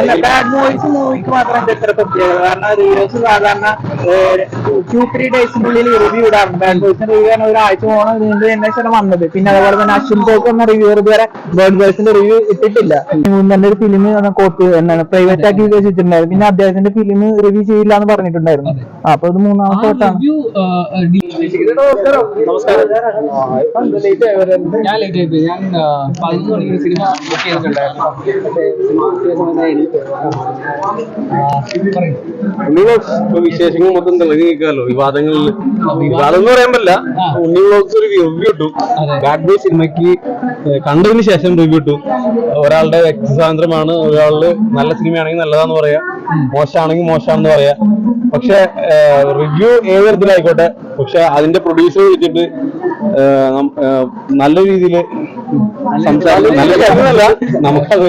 അല്ല bad boys മൂവിക്ക് മാത്രം ഇത്ര പ്രത്യേകത കാരണം റിവ്യൂസ് സാധാരണ ടു ത്രീ ഡേയ്സിനുള്ളിൽ റിവ്യൂ ഇടാറുണ്ട്. ബാഡ് ബോയ്സിന്റെ റിവ്യൂ ആണ് ഒരാഴ്ച പോകണം വന്നത്. പിന്നെ അതുപോലെ തന്നെ അശ്വിൻ പോക്ക് എന്ന റിവ്യൂ ഇതുവരെ ബാഡ് ബോയ്സിന്റെ റിവ്യൂ ഇട്ടിട്ടില്ല. മുന്നേ ഒരു ഫിലിം കോപ്പി എന്താണ് പ്രൈവറ്റ് ആക്കി വിചാരിച്ചിട്ടുണ്ടായിരുന്നു പിന്നെ അദ്ദേഹത്തിന്റെ ഫിലിം റിവ്യൂ ചെയ്യില്ല എന്ന് പറഞ്ഞിട്ടുണ്ടായിരുന്നു. അപ്പൊ ഇത് മൂന്നാമത്തെ വട്ടാണ് ഞാൻ ലേറ്റ് ആയിട്ട് ഞാൻ പതിനൊന്ന് മണിക്ക് സിനിമ ബുക്ക് ചെയ്തിട്ടുണ്ടായിരുന്നു. പക്ഷേ സിനിമ എത്തിയ സമയത്ത് എനിക്ക് പറയും ഉണ്ണി വ്ളോഗ്സ് ഇപ്പൊ വിശേഷങ്ങൾ മൊത്തം തിളങ്ങി നിൽക്കാമല്ലോ വിവാദങ്ങളിൽ വിവാദം എന്ന് പറയാൻ പറ്റില്ല. ആ. ഉണ്ണി വ്ളോഗ്സ് ഒരു റിവ്യൂ ഇട്ടു. ബാഡ് ബോയ് സിനിമയ്ക്ക് കണ്ടതിന് ശേഷം റിവ്യൂ ഇട്ടു ഒരാളുടെ വ്യക്തി സ്വാതന്ത്ര്യമാണ് ഒരാൾ നല്ല സിനിമയാണെങ്കിൽ നല്ലതാന്ന് പറയാ. മോശമാണെങ്കിൽ മോശമാണെന്ന് പറയാ. പക്ഷെ റിവ്യൂ ഏത് തരത്തിലായിക്കോട്ടെ പക്ഷെ അതിന്റെ പ്രൊഡ്യൂസർ വിളിച്ചിട്ട് നല്ല രീതിയിൽ സംസാരിക്കും നല്ല കാര്യമല്ല നമുക്കത്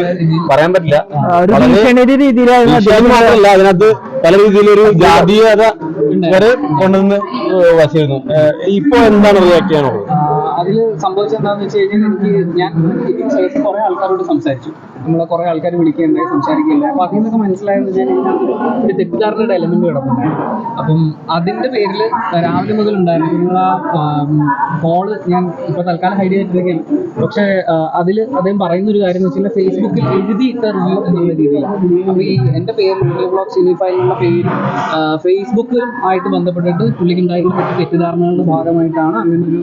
പറയാൻ പറ്റില്ല. മാത്രമല്ല അതിനകത്ത് പല രീതിയിലൊരു ജാതീയത വരെ കൊണ്ടുവന്ന് വച്ചിരുന്നു. ഇപ്പൊ എന്താണ് റിയാക്ട് ചെയ്യാനുള്ളത് സംഭവിച്ചത് എന്താണെന്ന് വെച്ച് കഴിഞ്ഞാൽ എനിക്ക് ഞാൻ ശേഷം കുറെ ആൾക്കാരോട് സംസാരിച്ചു. നമ്മളെ കുറെ ആൾക്കാർ വിളിക്കുന്നുണ്ടായി സംസാരിക്കില്ല അപ്പൊ അതിൽ നിന്നൊക്കെ മനസ്സിലായെന്ന് വെച്ചാൽ ഒരു തെറ്റിദ്ധാരണയുടെ എലമെന്റ് കിടപ്പുണ്ടായിരുന്നു അപ്പം അതിന്റെ പേരിൽ രാവിലെ മുതൽ ഉണ്ടായിരുന്നു നിങ്ങൾ ആ കോൾ ഞാൻ ഇപ്പൊ തൽക്കാലം ഹൈഡ് ചെയ്തിട്ടിരിക്കുകയാണ് പക്ഷെ അതിൽ അദ്ദേഹം പറയുന്ന ഒരു കാര്യം എന്ന് വെച്ചാൽ ഫേസ്ബുക്കിൽ എഴുതിയിട്ട റിവ്യൂ എന്നുള്ള രീതിയിലാണ് അപ്പൊ ഈ എന്റെ പേര് ബ്ലോഗ് സിനിഫൈ എന്നുള്ള പേര് ഫേസ്ബുക്കിലും ആയിട്ട് ബന്ധപ്പെട്ടിട്ട് പുള്ളിക്ക് ഉണ്ടായിട്ടുള്ള മറ്റു തെറ്റിദ്ധാരണകളുടെ ഭാഗമായിട്ടാണ് അങ്ങനെ ഒരു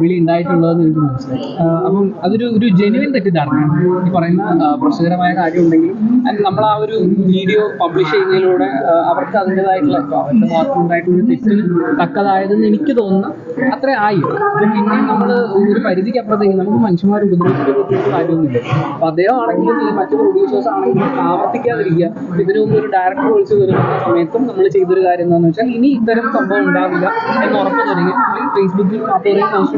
വിളി ഉണ്ടായിട്ടുള്ളതെന്ന് എനിക്ക് മനസ്സിലായി. അപ്പം അതൊരു ഒരു ജെനുവിൻ തെറ്റിദ്ധാരണയാണ് ഈ പറയുന്ന പ്രശ്നകരമായ കാര്യം നമ്മൾ ആ ഒരു വീഡിയോ പബ്ലിഷ് ചെയ്യുന്നതിലൂടെ അവർക്ക് അതിന്റെതായിട്ടുള്ള അവരുടെ ഭാഗത്തുണ്ടായിട്ടുള്ള തെറ്റിന് തക്കതായതെന്ന് എനിക്ക് തോന്നുന്ന അത്ര ആയി. പിന്നെ നമ്മൾ ഒരു പരിധിക്ക് അപ്പുറത്തേക്ക് നമുക്ക് മനുഷ്യന്മാർ ഉപദ്രവിക്കുന്ന കാര്യമൊന്നുമില്ല. അപ്പൊ അദ്ദേഹം ആണെങ്കിലും മറ്റു പ്രൊഡ്യൂസേഴ്സ് ആണെങ്കിലും ആവർത്തിക്കാതിരിക്കുക. ഇതിനു മുമ്പ് ഒരു ഡയറക്ടർ വിളിച്ചു വരുന്ന സമയത്തും നമ്മൾ ചെയ്തൊരു കാര്യം എന്താണെന്ന് വെച്ചാൽ ഇനി ഇത്തരം സംഭവം ഉണ്ടാവില്ല എന്ന് ഉറപ്പ് തുടങ്ങി ഫേസ്ബുക്കിൽ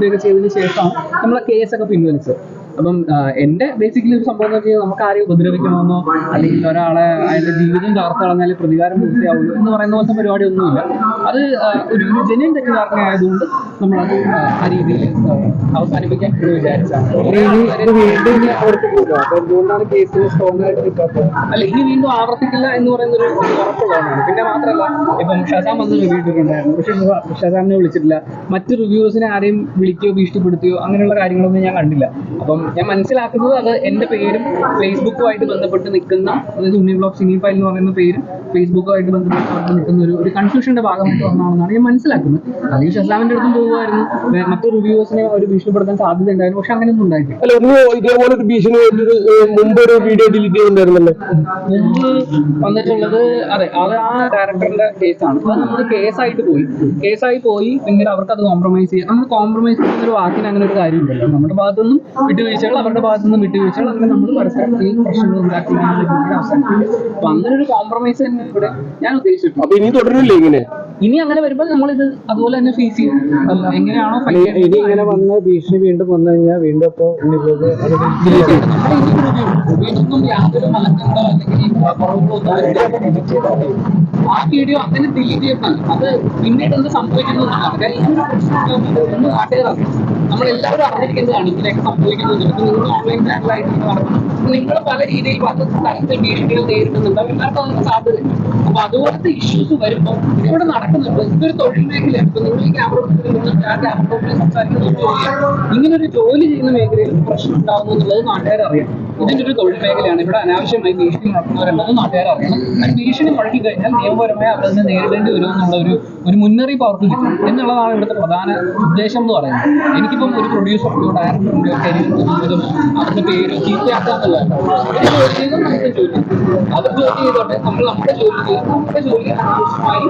ഒക്കെ ചെയ്തതിന് ശേഷമാണ് നമ്മളെ കേസൊക്കെ പിൻവലിച്ചത് അപ്പം എന്റെ ബേസിക്കലി ഒരു സംഭവം എന്ന് വെച്ചാൽ നമുക്ക് ആരെയും ഉപദ്രവിക്കണമെന്നോ അല്ലെങ്കിൽ ഒരാളെ അയാളുടെ ജീവിതം തകർത്ത് കളഞ്ഞാൽ പ്രതികാരം പൂർത്തിയാവുള്ളൂ എന്ന് പറയുന്ന പോലത്തെ പരിപാടി ഒന്നുമില്ല അത് ഒരു ജനിയൻ തെറ്റിദ്ധാരണ ആയതുകൊണ്ട് നമ്മൾ ആ, ആ രീതിയിൽ അവസാനിപ്പിക്കാൻ വിചാരിച്ചാണ്. അല്ല ഇനി വീണ്ടും ആവർത്തിക്കില്ല എന്ന് പറയുന്ന ഒരു ഒരു ഉറപ്പുള്ളതാണ് പിന്നെ മാത്രമല്ല ഇപ്പം ഷസാം വന്ന് റിവ്യൂ ഇട്ടിട്ടുണ്ടായിരുന്നു. പക്ഷെ ഷസാമിനെ വിളിച്ചിട്ടില്ല. മറ്റ് റിവ്യൂസിനെ ആരെയും വിളിക്കുകയോ ഭീഷണിപ്പെടുത്തുകയോ അങ്ങനെയുള്ള കാര്യങ്ങളൊന്നും ഞാൻ കണ്ടില്ല. അപ്പം ഞാൻ മനസ്സിലാക്കുന്നത് അത് എന്റെ പേരും ഫേസ്ബുക്കുമായിട്ട് ബന്ധപ്പെട്ട് നിൽക്കുന്ന അതായത് ഉണ്ണി ബ്ലോഗ് സിനി ഫയൽ എന്ന് പറയുന്ന പേരും ഫേസ്ബുക്കുമായിട്ട് ബന്ധപ്പെട്ട് നിൽക്കുന്ന ഒരു ഒരു കൺഫ്യൂഷന്റെ ഭാഗമായിട്ട് വന്നതാണെന്നാണ് ഞാൻ മനസ്സിലാക്കുന്നത്. അല്ലെങ്കിൽ ഷസാമിന്റെ അടുത്തും പോകുമായിരുന്നു. മറ്റു റിവ്യൂസിനെ ഒരു ഭീഷണിപ്പെടുത്താൻ സാധ്യത ഉണ്ടായിരുന്നു. പക്ഷെ അങ്ങനെയൊന്നും ഉണ്ടായിട്ടില്ല. അല്ല ഒന്ന് ഇതേപോലെ ഒരു ഭീഷണി മുമ്പ് ഒരു വീഡിയോ ഡിലീറ്റ് ചെയ്തിട്ടുണ്ടായിരുന്നല്ലോ. മുമ്പ് വന്നിട്ടുള്ളത് അതെ അത് ആ ഡയറക്ടറിന്റെ കേസാണ് അത് നമ്മൾ കേസായിട്ട് പോയി. കേസായി പോയി പിന്നീട് അവർക്ക് അത് കോംപ്രമൈസ് ചെയ്യാം. നമ്മൾ കോംപ്രമൈസ് ചെയ്യുന്ന ഒരു വാക്കിന് അങ്ങനെ ഒരു കാര്യമില്ലല്ലോ നമ്മുടെ ഭാഗത്തുനിന്നും വിട്ടുവീഴ്ചകൾ അവരുടെ ഭാഗത്തു നിന്ന് വിട്ടുവീഴ്ചകൾ അങ്ങനെ നമ്മൾ പരസ്പരം ഈ പ്രശ്നങ്ങൾ ഉണ്ടാക്കി അവസാനിപ്പിക്കും. അപ്പൊ അങ്ങനെ ഒരു കോംപ്രമൈസ് തന്നെ ഇവിടെ ഞാൻ ഉദ്ദേശിച്ചു അപ്പൊ ഇനി തുടരില്ലേ ഇങ്ങനെ? ഇനി അങ്ങനെ വരുമ്പോൾ നമ്മൾ ഇത് അതുപോലെ തന്നെ ഫേസ് ചെയ്യും. എങ്ങനെയാണോ ഇനി ഇങ്ങനെ വന്ന ഭീഷണി വീണ്ടും വന്നു കഴിഞ്ഞാൽ വീണ്ടും യാതൊരു മാറ്റങ്ങളോ അല്ലെങ്കിൽ. ആ വീഡിയോ അങ്ങനെ ഡിലീറ്റ് ചെയ്താൽ അത് പിന്നീട് എന്ത് സംഭവിക്കുന്നതാണ്. കാര്യം ഈ ഒരു പ്രശ്നം. നമ്മളെല്ലാവരും അറിഞ്ഞിരിക്കുന്നതാണ് ഇങ്ങനെയൊക്കെ സംഭവിക്കുന്നത്. നിങ്ങൾ ഓൺലൈൻ ചാനലായിട്ട് നിങ്ങൾ പല രീതിയിൽ പല സ്ഥലത്ത് ഭീഷണികൾ നേരിടുന്നുണ്ട് എല്ലാവർക്കും അതിന് സാധ്യതയുണ്ട്. അപ്പൊ അതുപോലത്തെ ഇഷ്യൂസ് വരുമ്പോൾ ഇതിവിടെ നടക്കുന്നുണ്ട് ഇതൊരു തൊഴിൽ മേഖലയാണ് ഇപ്പൊ നിങ്ങൾ ഈ ക്യാമറ ക്യാമറ സംസാരിക്കുന്ന ഒരു ജോലിയാണ് ഇങ്ങനെ ഒരു ജോലി ചെയ്യുന്ന മേഖലയിൽ പ്രശ്നം ഉണ്ടാകുന്നു എന്നുള്ളത് നാട്ടുകാർ ഇതിന്റെ ഒരു തൊഴിൽ മേഖലയാണ്. ഇവിടെ അനാവശ്യമായി ഭീഷണി നടത്തുന്നവരുണ്ടെന്ന് നാട്ടുകാർ അറിയണം. അത് ഭീഷണി മുഴക്കി കഴിഞ്ഞാൽ നിയമപരമായി അവരതിനെ നേരിടേണ്ടി വരും എന്നുള്ള ഒരു ഒരു മുന്നറിയിപ്പ് അവർക്ക് കിട്ടും. എന്നുള്ളതാണ് ഇവിടുത്തെ പ്രധാന ഉദ്ദേശം എന്ന് പറയുന്നത്. എനിക്കിപ്പം ഒരു പ്രൊഡ്യൂസർ ഡയറക്ടറിന്റെയോ കരിയറിന്റെ ജീവിതമോ അവരുടെ പേര് ചീത്തയാക്കാന്നല്ല അവർക്ക് ജോലി. അവർ ചെയ്തോട്ടെ. നമ്മൾ നമ്മുടെ ജോലി ചെയ്യാം. നമ്മുടെ ജോലി അനാവശ്യമായി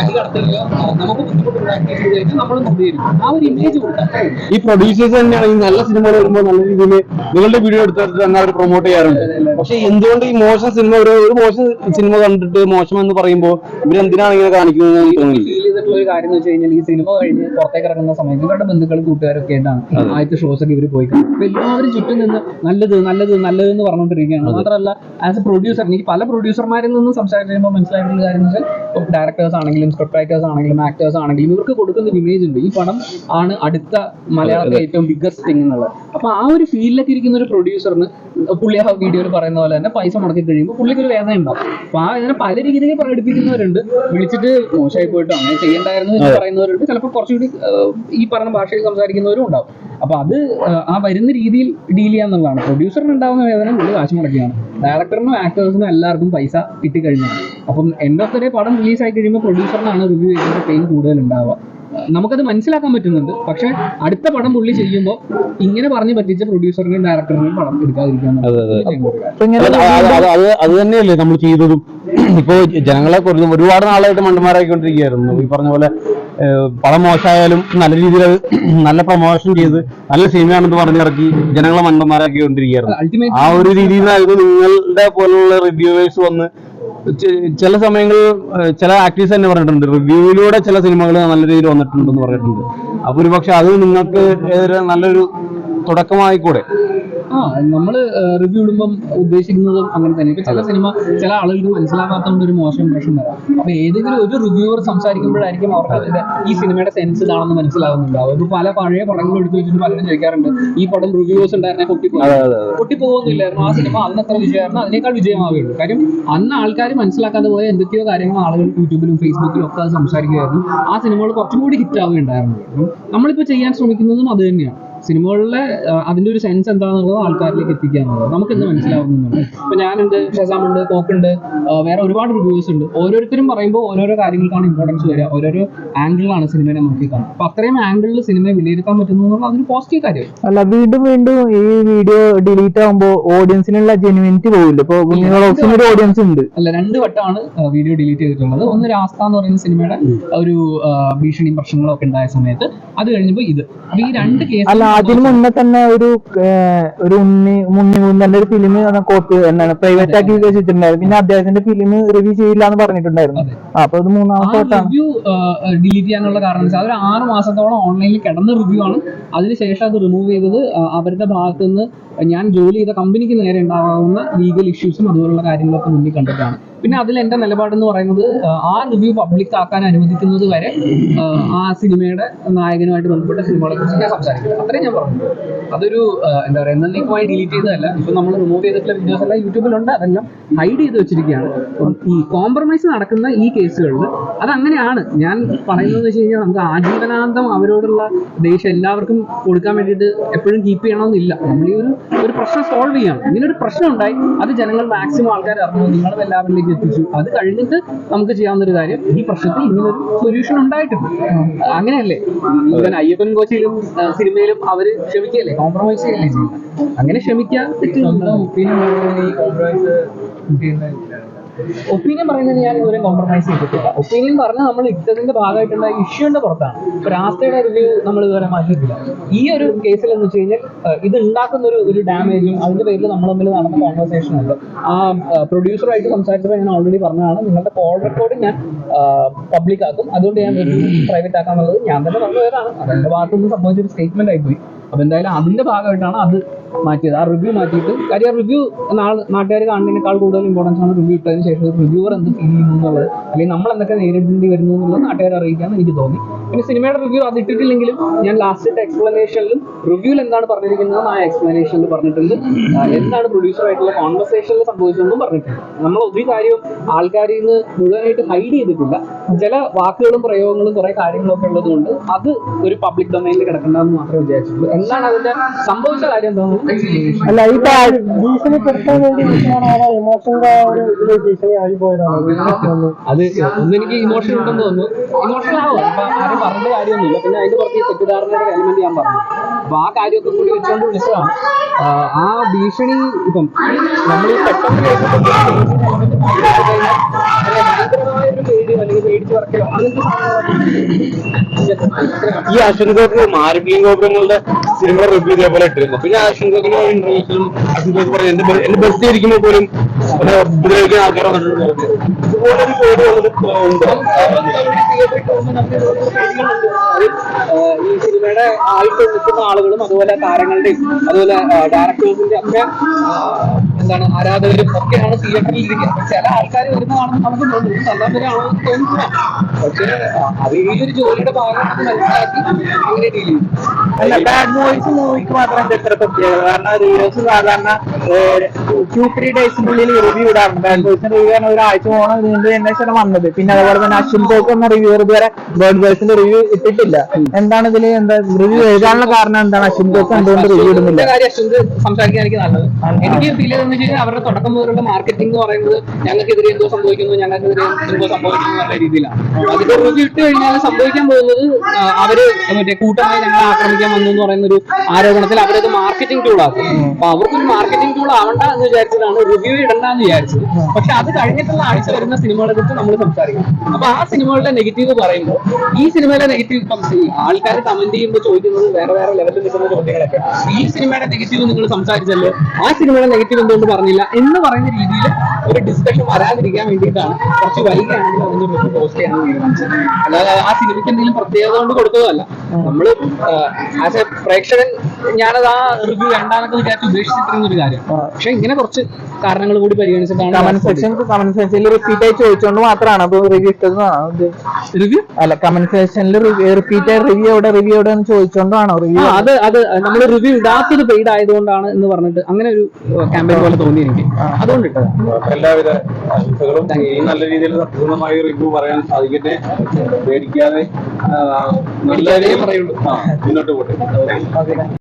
കൈ കടത്തുകയോ നമുക്ക് ബുദ്ധിമുട്ടുണ്ടാക്കി ചെയ്ത് നമ്മൾ പ്രതികരിക്കും ആ ഒരു ഇമേജ് കൊടുക്കാം ഈ പ്രൊഡ്യൂസേഴ്സ് തന്നെയാണ് ഈ നല്ല സിനിമകൾ വരുമ്പോൾ നല്ല രീതിയിൽ നിങ്ങളുടെ വീഡിയോ എടുത്തിട്ട് തന്നെ അവർ പ്രൊമോട്ട് ചെയ്യാറുണ്ട്. പക്ഷെ എന്തുകൊണ്ട് ഈ മോശം സിനിമ ഒരു ഒരു മോശം സിനിമ കണ്ടിട്ട് മോശം എന്ന് പറയുമ്പോൾ ഇവരെന്തിനാണ് ഇങ്ങനെ കാണിക്കുന്നത് തോന്നുന്നില്ല. ചെയ്തിട്ടുള്ള ഒരു കാര്യം എന്ന് വെച്ച് കഴിഞ്ഞാൽ ഈ സിനിമ കഴിഞ്ഞ് പുറത്തേക്ക് ഇറങ്ങുന്ന സമയത്ത് ഇവരുടെ ബന്ധുക്കളും കൂട്ടുകാരൊക്കെ ആയിട്ടാണ് ആദ്യത്തെ ഷോസ് ഒക്കെ ഇവർ പോയി അപ്പൊ എല്ലാവരും ചുറ്റും നിന്ന് നല്ലത് നല്ലത് നല്ലത് എന്ന് പറഞ്ഞുകൊണ്ടിരിക്കുകയാണ്. മാത്രമല്ല ആസ് എ പ്രൊഡ്യൂസർ എനിക്ക് പല പ്രൊഡ്യൂസർമാരിൽ നിന്നും സംസാരിച്ച് കഴിയുമ്പോൾ മനസ്സിലായിട്ടുള്ള കാര്യം എന്ന് വെച്ചാൽ ഡയറക്ടേഴ്സ് ആണെങ്കിലും സ്ക്രിപ്റ്റ് റൈറ്റേഴ്സ് ആണെങ്കിലും ആക്ടേഴ്സ് ആണെങ്കിലും ഇവർക്ക് കൊടുക്കുന്ന ഇമേജ് ഉണ്ട്. ഈ പണം ആണ് അടുത്ത മലയാളത്തിലെ ഏറ്റവും ബിഗ്ഗസ്റ്റ് തിങ് എന്നുള്ളത്. അപ്പൊ ആ ഒരു ഫീൽഡിലൊക്കെ ഇരിക്കുന്ന ഒരു പ്രൊഡ്യൂസറിന് പുള്ളി ആ വീഡിയോയിൽ പറയുന്ന പോലെ തന്നെ പൈസ മുടക്കി കഴിയുമ്പോൾ പുള്ളിക്ക് ഒരു വേദന ഉണ്ടാവും അപ്പൊ ആ ഇതിനെ പല രീതിയിൽ പ്രകടിപ്പിക്കുന്നവരുണ്ട് വിളിച്ചിട്ട് മോശമായി പോയിട്ടോ അങ്ങനെ ചെയ്യണ്ടായിരുന്നു എന്ന് പറയുന്നവരുണ്ട്. ചിലപ്പോൾ കുറച്ചുകൂടി ഈ പറഞ്ഞ ഭാഷയിൽ സംസാരിക്കുന്നവരും ഉണ്ടാവും. അപ്പൊ അത് ആ വരുന്ന രീതിയിൽ ഡീൽ ചെയ്യാന്നുള്ളതാണ് പ്രൊഡ്യൂസറിന് ഉണ്ടാവുന്ന വേദന കൂടുതൽ കാശ് മുടക്കിയാണ് ഡയറക്ടറിനും ആക്ടേഴ്സിനും എല്ലാവർക്കും പൈസ കിട്ടിക്കഴിഞ്ഞാണ് അപ്പം എൻഡ് ഓഫ് ദ ഡേ പടം റിലീസ് ആയി കഴിയുമ്പോൾ പ്രൊഡ്യൂസറിനാണ് റിവ്യൂ ചെയ്യുമ്പോൾ പെയിൻ കൂടുതൽ ഉണ്ടാവുക നമുക്കത് മനസ്സിലാക്കാൻ പറ്റുന്നുണ്ട്. പക്ഷെ അടുത്ത പടം പുള്ളി ചെയ്യുമ്പോൾ ഇങ്ങനെ പറഞ്ഞു പറ്റിച്ച പ്രൊഡ്യൂസറിനും ഡയറക്ടറിനും പടം എടുക്കാതിരിക്കാൻ അത് തന്നെയല്ലേ നമ്മൾ ചെയ്തതും? ഇപ്പോ ജനങ്ങളെ കുറിച്ച് ഒരുപാട് നാളായിട്ട് മണ്ടന്മാരായിക്കൊണ്ടിരിക്കുകയായിരുന്നു. ഈ പറഞ്ഞ പോലെ പടം മോശമായാലും നല്ല രീതിയിൽ അത് നല്ല പ്രൊമോഷൻ ചെയ്ത് നല്ല സിനിമയാണെന്ന് പറഞ്ഞിറക്കി ജനങ്ങളെ മണ്ടന്മാരാക്കിക്കൊണ്ടിരിക്കുകയായിരുന്നു. ആ ഒരു രീതിയിൽ നിന്നായിരുന്നു നിങ്ങളുടെ പോലുള്ള റിവ്യൂവേഴ്സ് വന്ന് ചില സമയങ്ങളിൽ ചില ആക്ടേഴ്സ് തന്നെ പറഞ്ഞിട്ടുണ്ട് റിവ്യൂവിലൂടെ ചില സിനിമകൾ നല്ല രീതിയിൽ വന്നിട്ടുണ്ടെന്ന് പറഞ്ഞിട്ടുണ്ട്. അപ്പൊ ഒരു പക്ഷെ അത് നിങ്ങൾക്ക് നല്ലൊരു തുടക്കമായി കൂടെ ആ നമ്മൾ റിവ്യൂ ഇടുമ്പം ഉദ്ദേശിക്കുന്നതും അങ്ങനെ തന്നെ. ഇപ്പൊ ചില സിനിമ ചില ആളുകൾക്ക് മനസ്സിലാകാത്തതുകൊണ്ട് ഒരു മോശം ഇംപ്രഷൻ വരാം. അപ്പൊ ഏതെങ്കിലും ഒരു റിവ്യൂവർ സംസാരിക്കുമ്പോഴായിരിക്കും അവർക്ക് അതിന്റെ ഈ സിനിമയുടെ സെൻസ് ഇതാണെന്ന് മനസ്സിലാവുന്നുണ്ടാവും ഇപ്പൊ പല പഴയ പടങ്ങൾ എടുത്തു വെച്ചിട്ട് പലരും ചോദിക്കാറുണ്ട് ഈ പടം റിവ്യൂവേഴ്സ് ഉണ്ടായിരുന്നെ പൊട്ടിപ്പോയി? പൊട്ടിപ്പോകുന്നില്ലായിരുന്നു ആ സിനിമ അന്ന് എത്ര വിജയമായിരുന്നു അതിനേക്കാൾ വിജയമാവുകയുള്ളൂ. കാര്യം അന്ന് ആൾക്കാർ മനസ്സിലാക്കാതെ പോയ എന്തൊക്കെയോ കാര്യങ്ങൾ ആളുകൾ യൂട്യൂബിലും ഫേസ്ബുക്കിലും ഒക്കെ അത് സംസാരിക്കുകയായിരുന്നു. ആ സിനിമകൾ കുറച്ചും കൂടി ഹിറ്റ് ആവുകയുണ്ടായിരുന്നു. നമ്മളിപ്പോൾ ചെയ്യാൻ ശ്രമിക്കുന്നതും അത് തന്നെയാണ്. സിനിമകളിലെ അതിന്റെ ഒരു സെൻസ് എന്താണെന്നുള്ളത് ആൾക്കാരിലേക്ക് എത്തിക്കുക എന്നുള്ളത്. നമുക്ക് എന്ത് മനസ്സിലാവുന്നുണ്ട് ഇപ്പൊ ഞാനുണ്ട് ഷസാമുണ്ട് കോക്കുണ്ട് വേറെ ഒരുപാട് റിവ്യൂസ് ഉണ്ട്. ഓരോരുത്തരും പറയുമ്പോൾ ഓരോരോ കാര്യങ്ങൾക്കാണ് ഇമ്പോർട്ടൻസ് വരിക. ഓരോരോ ആംഗിളിലാണ് സിനിമയെ നോക്കി കാണുന്നത് അപ്പൊ അത്രയും ആംഗിളിൽ സിനിമയെ വിലയിരുത്താൻ പറ്റുന്നു അതൊരു പോസിറ്റീവ് കാര്യം അല്ല വീണ്ടും വീണ്ടും ഈ വീഡിയോ ഡിലീറ്റ് ആകുമ്പോൾ ഓഡിയൻസിനുള്ള ജെനുവിനിറ്റി പോകില്ല ഇപ്പൊ ഒരു ഓഡിയൻസ് ഉണ്ട്. അല്ല രണ്ട് വട്ടമാണ് വീഡിയോ ഡിലീറ്റ് ചെയ്തിട്ടുള്ളത്. ഒന്ന് രാസ്ത എന്ന് പറയുന്ന സിനിമയുടെ ഒരു ഭീഷണിയും പ്രശ്നങ്ങളും ഒക്കെ ഉണ്ടായ സമയത്ത് അത് കഴിഞ്ഞപ്പോൾ ഇത്. അപ്പൊ ഈ രണ്ട് കേസ് അല്ല അതിന് മുന്നേ തന്നെ ഒരു ഒരു ഉണ്ണി മുന്നി മുന്നന്റെ ഒരു ഫിലിം കോപ്പി എന്നാണ് പ്രൈവറ്റ് ആക്കി വെച്ചിട്ടുണ്ടായിരുന്നു പിന്നെ അദ്ദേഹത്തിന്റെ ഫിലിം റിവ്യൂ ചെയ്യില്ല എന്ന് പറഞ്ഞിട്ടുണ്ടായിരുന്നു അപ്പൊ അത് മൂന്നാമത്തെ വട്ടാണ് റിവ്യൂ ഡിലീറ്റ് ചെയ്യാനുള്ള കാരണം അതൊരു ആറ് മാസത്തോളം ഓൺലൈനിൽ കിടന്ന റിവ്യൂ ആണ്. അതിനുശേഷം അത് റിമൂവ് ചെയ്തത് അവരുടെ ഭാഗത്തുനിന്ന് ഞാൻ ജോലി ചെയ്ത കമ്പനിക്ക് നേരെ ഉണ്ടാകാവുന്ന ലീഗൽ ഇഷ്യൂസും അതുപോലുള്ള കാര്യങ്ങളൊക്കെ മുന്നിൽ കണ്ടിട്ടാണ്. പിന്നെ അതിൽ എന്റെ നിലപാടെന്ന് പറയുന്നത് ആ, റിവ്യൂ പബ്ലിക് ആക്കാൻ അനുവദിക്കുന്നത് വരെ ആ, സിനിമയുടെ നായകനുമായിട്ട് ബന്ധപ്പെട്ട സിനിമകളെ കുറിച്ച് ഞാൻ സംസാരിക്കും. അത്രയും ഞാൻ പറഞ്ഞു. അതൊരു എന്താ പറയുക എന്നേക്കുമായി ഡിലീറ്റ് ചെയ്തതല്ല. ഇപ്പൊ നമ്മൾ റിമൂവ് ചെയ്തിട്ടുള്ള വീഡിയോസ് എല്ലാം യൂട്യൂബിലുണ്ട് അതെല്ലാം ഹൈഡ് ചെയ്ത് വെച്ചിരിക്കുകയാണ്. ഈ കോംപ്രമൈസ് നടക്കുന്ന ഈ കേസുകളിൽ അത് അങ്ങനെയാണ് ഞാൻ പറയുന്നത് വെച്ച് കഴിഞ്ഞാൽ നമുക്ക് ആജീവനാന്തം അവരോടുള്ള ദേഷ്യം എല്ലാവർക്കും കൊടുക്കാൻ വേണ്ടിയിട്ട് എപ്പോഴും കീപ്പ് ചെയ്യണമെന്നില്ല. നമ്മൾ ഈ ഒരു ഒരു പ്രശ്നം സോൾവ് ചെയ്യണം. ഇങ്ങനെ ഒരു പ്രശ്നം ഉണ്ടായി അത് ജനങ്ങൾ മാക്സിമം ആൾക്കാർ അറിഞ്ഞു നിങ്ങളും എല്ലാവരിലേക്ക് എത്തിച്ചു. അത് കഴിഞ്ഞിട്ട് നമുക്ക് ചെയ്യാവുന്ന ഒരു കാര്യം ഈ പ്രശ്നത്തിൽ ഇങ്ങനൊരു സൊല്യൂഷൻ ഉണ്ടായിട്ടുണ്ട്. അങ്ങനെയല്ലേ? ഇവൻ അയ്യപ്പൻ കോച്ചിലും സിനിമയിലും അവർ ക്ഷമിക്കല്ലേ കോംപ്രമൈസ് ചെയ്യല്ലേ? അങ്ങനെ ക്ഷമിക്കാൻ ക്ഷമിക്കുക ഒപ്പീനിയൻ പറയുന്നത് ഞാൻ ഇതുവരെ കോംപ്രമൈസ് ചെയ്തിട്ടില്ല. ഒപ്പീനിയൻ പറഞ്ഞാൽ നമ്മൾ ഇട്ടതിന്റെ ഭാഗമായിട്ടുള്ള ഇഷ്യൂന്റെ പുറത്താണ്. ഇപ്പൊ രാസ്തയുടെ റിവ്യൂ നമ്മൾ ഇതുവരെ മാറ്റിയിട്ടില്ല. ഈ ഒരു കേസിൽ എന്ന് വെച്ച് കഴിഞ്ഞാൽ ഇത് ഉണ്ടാക്കുന്ന ഒരു ഒരു ഡാമേജും അതിന്റെ പേരിൽ നമ്മൾ തമ്മിൽ നടന്ന കോൺവെർസേഷൻ ഉണ്ട്. ആ പ്രൊഡ്യൂസറുമായിട്ട് സംസാരിച്ചപ്പോൾ ഞാൻ ഓൾറെഡി പറഞ്ഞതാണ് നിങ്ങളുടെ കോൾ റെക്കോർഡ് ഞാൻ പബ്ലിക് ആക്കും. അതുകൊണ്ട് ഞാൻ പ്രൈവറ്റ് ആക്കാന്നുള്ളത് ഞാൻ തന്നെ പറഞ്ഞു വരാണ് അതെന്റെ ഭാഗത്തുനിന്ന് സംഭവിച്ചൊരു സ്റ്റേറ്റ്മെന്റ് ആയിപ്പോയി. അപ്പൊ എന്തായാലും അതിന്റെ ഭാഗമായിട്ടാണ് അത് മാറ്റിയത്. ആ റിവ്യൂ മാറ്റിയിട്ട് കാര്യം റിവ്യൂ നാട്ടുകാർ കാണുന്നതിനേക്കാൾ കൂടുതൽ ഇമ്പോർട്ടൻസ് ആണ് റിവ്യൂ ഇട്ടതിന് ശേഷം റിവ്യൂവർ എന്ത് ഫീൽ ചെയ്യുന്നു എന്നുള്ളത് അല്ലെങ്കിൽ നമ്മൾ എന്തൊക്കെ നേരിടേണ്ടി വരുന്നു എന്നുള്ളത് നാട്ടുകാരെ അറിയിക്കാന്ന് എനിക്ക് തോന്നി. പിന്നെ സിനിമയുടെ റിവ്യൂ അത് ഇട്ടിട്ടില്ലെങ്കിലും ഞാൻ ലാസ്റ്റ് എക്സ്പ്ലനേഷനിലും റിവ്യൂവിൽ എന്താണ് പറഞ്ഞിരിക്കുന്നത് ആ എക്സ്പ്ലനേഷനിൽ പറഞ്ഞിട്ടുണ്ട്. എന്താണ് പ്രൊഡ്യൂസറായിട്ടുള്ള കോൺവെർസേഷനിൽ സംഭവിച്ചതെന്നും പറഞ്ഞിട്ടുണ്ട്. നമ്മൾ ഒരു കാര്യവും ആൾക്കാരിൽ നിന്ന് മുഴുവനായിട്ട് ഹൈഡ് ചെയ്തിട്ടില്ല. ചില വാക്കുകളും പ്രയോഗങ്ങളും കുറെ കാര്യങ്ങളൊക്കെ ഉള്ളതുകൊണ്ട് അത് ഒരു പബ്ലിക് ഡൊമൈനിൽ കിടക്കണ്ടെന്ന് മാത്രമേ വിചാരിച്ചിട്ടുള്ളൂ. എന്താണ് അതിന്റെ സംഭവിച്ച കാര്യം. അല്ല ഈ താഴ് ഭീഷണിപ്പെടുത്താൻ വേണ്ടി വിളിച്ചതാണ് ഇമോഷന്റെ ഒരു ഇതിൽ ഭീഷണി ആയി പോയതാണ്. അത് ഒന്നെനിക്ക് ഇമോഷൻ ഉണ്ടെന്ന് തോന്നുന്നു. ഇമോഷണൽ ആവും? പറഞ്ഞ കാര്യമൊന്നുമില്ല. പിന്നെ അതിന്റെ ഈ തെറ്റിദ്ധാരണയുടെ എലമെന്റ് ഞാൻ പറഞ്ഞു. അപ്പൊ ആ കാര്യമൊക്കെ കൂടി വെച്ചുകൊണ്ട് വിളിച്ചതാണ്. ആ, ഭീഷണി ഇപ്പം നമ്മൾ ഈ പെട്ടെന്ന് ഈ അശ്വൻ ഗോപുരം മാരുതി ഗോപുരങ്ങളുടെ സിനിമ റിവ്യൂ ഇതേപോലെ ഇട്ടിരുന്നു. പിന്നെ അശ്വൻ ഗോപുരം ഇന്റർവ്യൂസിലും അശ്വൻ പറഞ്ഞു എന്റെ എന്റെ ബസ് ഇരിക്കുമ്പോൾ പോലും എന്നെ ഉപദ്രവിക്കാൻ ആൾക്കാർ ഈ സിനിമയുടെ ആയിട്ട് നിൽക്കുന്ന ആളുകളും അതുപോലെ താരങ്ങളുടെയും അതുപോലെ ഡയറക്ടേഴ്സിന്റെ ഒക്കെ എന്താണ് ആരാധകരും ഒക്കെയാണ് തിയേറ്ററിൽ ഇരിക്കുന്നത്. ചില ആൾക്കാർ വരുന്നതാണെന്ന് നമുക്ക് തോന്നുന്നു നല്ലവരാണ് തോന്നുന്നു പക്ഷേ അത് ഈ ഒരു ജോലിയുടെ ഭാഗമാണെന്ന് മനസ്സിലാക്കി അങ്ങനെ ഡീൽ ചെയ്യും ബാഡ് ബോയ്സ് മൂവിക്ക് മാത്രം ഇത്ര പ്രത്യേകത? കാരണം റിവ്യൂസ് സാധാരണ ടു ത്രീ ഡേയ്സിനുള്ളിൽ റിവ്യൂ ഇടാറുണ്ട്. ബാഡ് ബോയ്സിന്റെ റിവ്യൂ ആണ് ഒരാഴ്ച പോകണം നീണ്ടു വന്നത്. പിന്നെ അതുപോലെ തന്നെ അശ്വിൻ പോക്ക് എന്ന റിവ്യൂ ഇതുവരെ ബാഡ് ബോയ്സിന്റെ റിവ്യൂ ഇട്ടിട്ടില്ല. എന്താണ് ഇതിൽ എന്താ റിവ്യൂ എഴുതാനുള്ള കാരണം എന്താണ്? അശ്വിൻ പോക്ക് എന്തുകൊണ്ട് റിവ്യൂ ഇടുന്നില്ല? സംസാരിക്കാൻ എനിക്ക് നല്ലത്. എനിക്ക് ഫീൽ ചെയ്തെന്ന് കഴിഞ്ഞാൽ അവരുടെ തുടക്കം മുതലുള്ള മാർക്കറ്റിംഗ് എന്ന് പറയുന്നത് ഞങ്ങൾക്കെതിരെ എന്തോ സംഭവിക്കുന്നു ഞങ്ങൾക്കെതിരെ എന്തോ സംഭവിക്കുന്നു എന്നുള്ള രീതിയിലാണ്. അതിന്റെ റിവ്യൂ ഇട്ട് കഴിഞ്ഞാൽ സംഭവിക്കാൻ പോകുന്നത് അവർ മറ്റേ കൂട്ടമായി ഞങ്ങളെ ആക്രമിക്കാൻ വന്നു എന്ന് പറയുന്ന ഒരു ആരോപണത്തിൽ അവരത് മാർക്കറ്റിംഗ് ടൂൾ ആക്കും. അപ്പൊ അവർക്കൊരു മാർക്കറ്റിംഗ് ടൂൾ ആവണ്ട എന്ന് വിചാരിച്ചതാണ് റിവ്യൂ ഇടണ്ട എന്ന് വിചാരിച്ചത്. പക്ഷെ അത് കഴിഞ്ഞിട്ടുള്ള ആഴ്ച വരുന്ന സിനിമകളെ കുറിച്ച് നമ്മൾ സംസാരിക്കും. അപ്പൊ ആ സിനിമകളുടെ നെഗറ്റീവ് പറയുമ്പോൾ ഈ സിനിമയിലെ നെഗറ്റീവ് ഇപ്പം ആൾക്കാർ കമന്റ് ചെയ്യുമ്പോൾ ചോദിക്കുന്നത് വേറെ വേറെ ലെവലിൽ നിൽക്കുന്ന ചോദ്യങ്ങളൊക്കെ ഈ സിനിമയുടെ നെഗറ്റീവ് നിങ്ങൾ സംസാരിച്ചല്ലോ ആ സിനിമയുടെ നെഗറ്റീവ് എന്തുകൊണ്ട് പറഞ്ഞില്ല എന്ന് പറയുന്ന രീതിയിൽ ഒരു ഡിസ്കഷൻ വരാതിരിക്കാൻ വേണ്ടിയിട്ടാണ് കുറച്ച് വൈകിയാണെങ്കിൽ അതിന്റെ പോസ്റ്റ് ചെയ്യാൻ തീരുമാനിച്ചത്. അല്ലാതെ ആ സിനിമയ്ക്ക് എന്തെങ്കിലും പ്രത്യേകത കൊണ്ട് കൊടുത്തതല്ല. നമ്മൾ ആസ് എ പ്രേക്ഷകൻ ഞാനത് ആ റിവ്യൂ വേണ്ടാന്നൊക്കെ വിചാരിച്ച് ഉദ്ദേശിച്ചിട്ടുള്ള ഒരു കാര്യം. പക്ഷെ ഇങ്ങനെ കുറച്ച് കാരണങ്ങൾ കൂടി പരിഗണിച്ചിട്ടാണ് കമന്റ് സെക്ഷൻ കമന്റ് സെക്ഷനിൽ റിപ്പീറ്റ് ആയി ചോദിച്ചുകൊണ്ട് മാത്രമാണ് അപ്പൊ റിവ്യൂ അല്ല കമന്റ് സെക്ഷനിൽ റിപ്പീറ്റ് ആയി റിവ്യൂ എവിടെ റിവ്യൂ എവിടെ എന്ന് ചോദിച്ചോണ്ടാണോ? റിവ്യൂ അത് അത് നമ്മൾ റിവ്യൂ ഇടാത്തത് പെയ്ഡ് ആയതുകൊണ്ടാണ് എന്ന് പറഞ്ഞിട്ട് അങ്ങനെ ഒരു ക്യാമ്പയിൻ പോലെ തോന്നി എനിക്ക് അതുകൊണ്ട് ഇട്ടതാ. എല്ലാവിധ ആശംസകളും. നല്ല രീതിയിൽ സത്യസന്ധമായ റിവ്യൂ പറയാൻ സാധിക്കട്ടെ. പേടിക്കാതെ നല്ല രീതിയിൽ പറയുള്ളൂ. മുന്നോട്ട് പോട്ടെ.